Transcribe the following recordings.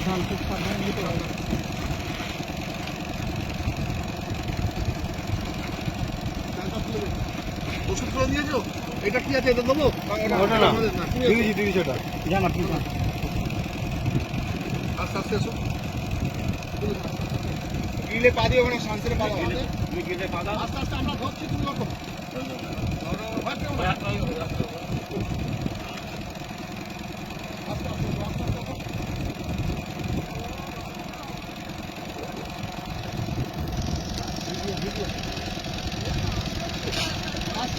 সাবধান খুব সাবধান দিতে হবে ওষুধ দিয়েছ এটা কি আছে এটা দেবো দিয়েছি দিয়েছি ওটা। জান আপনি যান আস্তে আস্তে এসো। গিলে পা দিয়ে ওখানে শান্তিতে পা দাও তুমি গেলে পাদা আস্তে আস্তে আমরা ধরছি তুমি রকম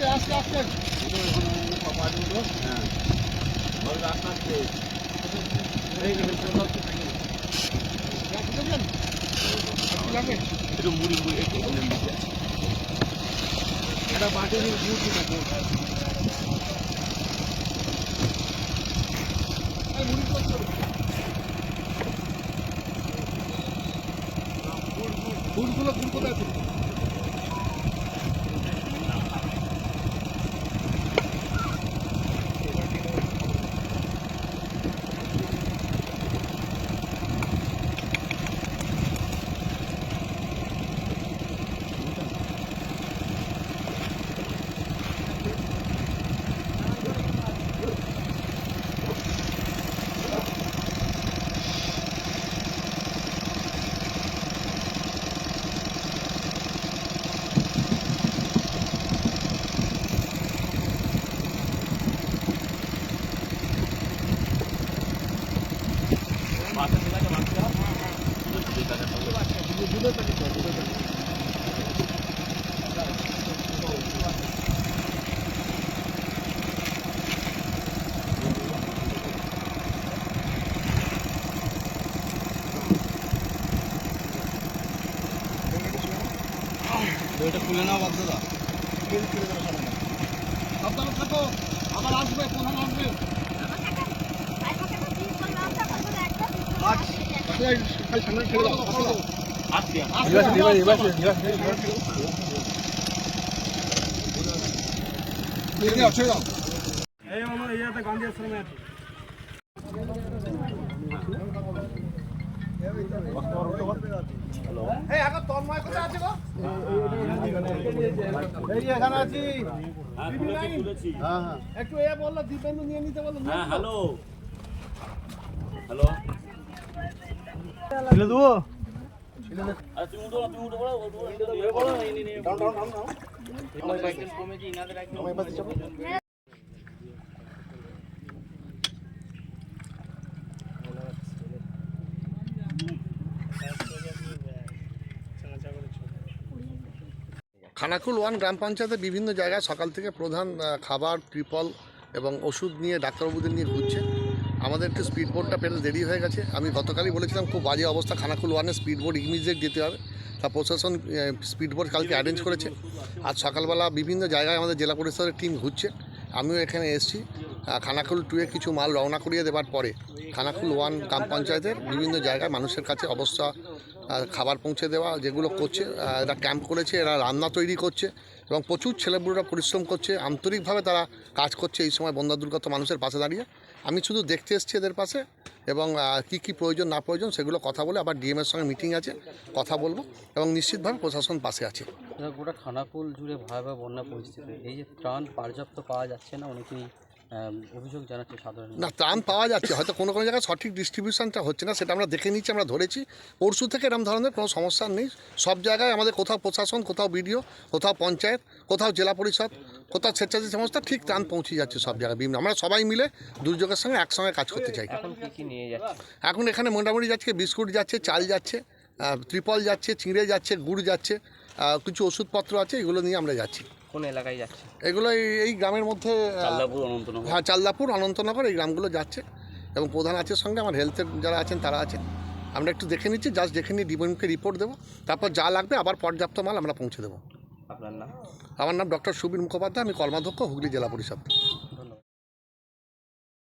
আস্তে আস্তে আস্তে একটু মুড়ি মুড়ি একটু এটা বাটি দিয়ে এই মুড়ি করছ গুড়গুলো গুড় কোথায় ওইটা খুলে নাও বাদ দাদা সাবধানে থাকো আবার আসবে প্রধান আসবে খালি সামনে ছেড়ে দাও আসবে দাও আজকে আসবে ছেড়ে দাও ছেড়ে দাও এই আমার ইয়াতে গান্ধী আশ্রমে আছে এই এখন তন্ময় কোথায় আছে গো এই যে এখানে আছি হ্যাঁ হ্যাঁ একটু বলল নিয়ে নিতে বলল হ্যাঁ হ্যালো হ্যালো। ফেলে দেবো? খানাকুল ওয়ান গ্রাম পঞ্চায়েতে বিভিন্ন জায়গায় সকাল থেকে প্রধান খাবার, ত্রিপল এবং ওষুধ নিয়ে ডাক্তারবাবুদের নিয়ে ঘুরছে। আমাদের স্পিড বোর্ডটা পেলে দেরি হয়ে গেছে। আমি গতকালই বলেছিলাম, খুব বাজে অবস্থা, খানাকুল ওয়ানে স্পিড বোর্ড ইমিডিয়েট দিতে হবে। তা প্রশাসন স্পিড বোর্ড কালকে অ্যারেঞ্জ করেছে। আজ সকালবেলা বিভিন্ন জায়গায় আমাদের জেলা পরিষদের টিম ঘুরছে। আমিও এখানে এসেছি। খানাকুল টুয়ে কিছু মাল রওনা করিয়ে দেওয়ার পরে খানাকুল ওয়ান গ্রাম পঞ্চায়েতের বিভিন্ন জায়গায় মানুষের কাছে অবস্থা খাবার পৌঁছে দেওয়া যেগুলো করছে এরা ক্যাম্প করেছে, এরা রান্না তৈরি করছে। এবং প্রচুর ছেলেবুড়োরা পরিশ্রম করছে, আন্তরিকভাবে তারা কাজ করছে এই সময় বন্যা দুর্গত মানুষের পাশে দাঁড়িয়ে। আমি শুধু দেখতে এসেছি এদের পাশে এবং কি কি প্রয়োজন না প্রয়োজন সেগুলো কথা বলে আবার ডিএমের সঙ্গে মিটিং আছে, কথা বলব এবং নিশ্চিতভাবে প্রশাসন পাশে আছে। গোটা খানাকুল জুড়ে ভয়াবহ বন্যা পরিস্থিতি। এই যে ত্রাণ পর্যাপ্ত পাওয়া যাচ্ছে না অনেকেই অভিযোগ জানাচ্ছে সাধারণ না ত্রাণ পাওয়া যাচ্ছে। হয়তো কোনো কোনো জায়গায় সঠিক ডিস্ট্রিবিউশনটা হচ্ছে না সেটা আমরা দেখে নিচ্ছি আমরা ধরেছি। পরশু থেকে এরকম ধরনের কোনো সমস্যা নেই। সব জায়গায় আমাদের কোথাও প্রশাসন কোথাও বিডিও কোথাও পঞ্চায়েত কোথাও জেলা পরিষদ কোথাও স্বেচ্ছাসেবী সংস্থা ঠিক ত্রাণ পৌঁছে যাচ্ছে সব জায়গায়। বিভিন্ন আমরা সবাই মিলে দুর্যোগের সঙ্গে একসঙ্গে কাজ করতে চাই। এখন এখানে মোটামুটি যাচ্ছে বিস্কুট যাচ্ছে চাল যাচ্ছে ত্রিপল যাচ্ছে চিঁড়ে যাচ্ছে গুড় যাচ্ছে কিছু ওষুধপত্র আছে এগুলো নিয়ে আমরা যাচ্ছি। কোন এলাকায় যাচ্ছে? এগুলো এই- গ্রামের মধ্যে চালদাপুর অনন্তনগর। হ্যাঁ চালদাপুর অনন্তনগর এই গ্রামগুলো যাচ্ছে। এবং প্রধান আছে সঙ্গে আমার হেলথের যারা আছেন তারা আছেন। আমরা একটু দেখে নিচ্ছি জাস্ট দেখে নিয়ে ডিএমকে রিপোর্ট দেবো। তারপর যা লাগবে আবার পর্যাপ্ত মাল আমরা পৌঁছে দেবো। আপনার নাম? আমার নাম ডক্টর সুবীর মুখোপাধ্যায় আমি কর্মাধ্যক্ষ হুগলি জেলা পরিষদ।